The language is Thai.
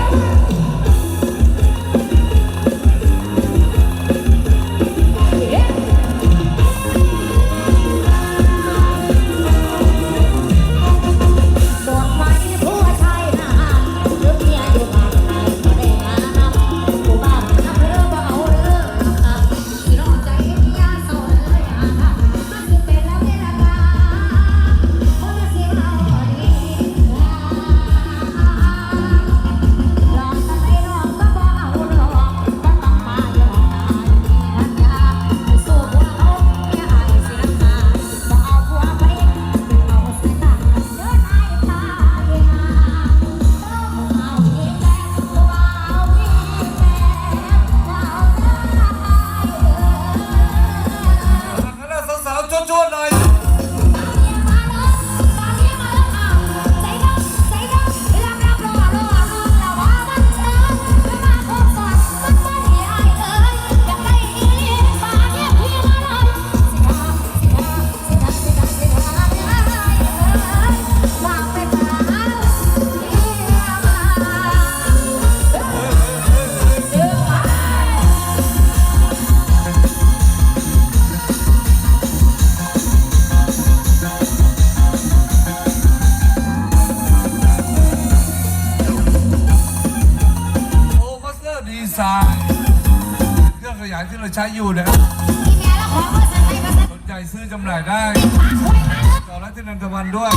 Yeah. ซาวเครื่องขยายที่เราใช้อยู่นะครับสนใจซื้อจำหน่ายได้ต่อรัตนันตะวันด้วย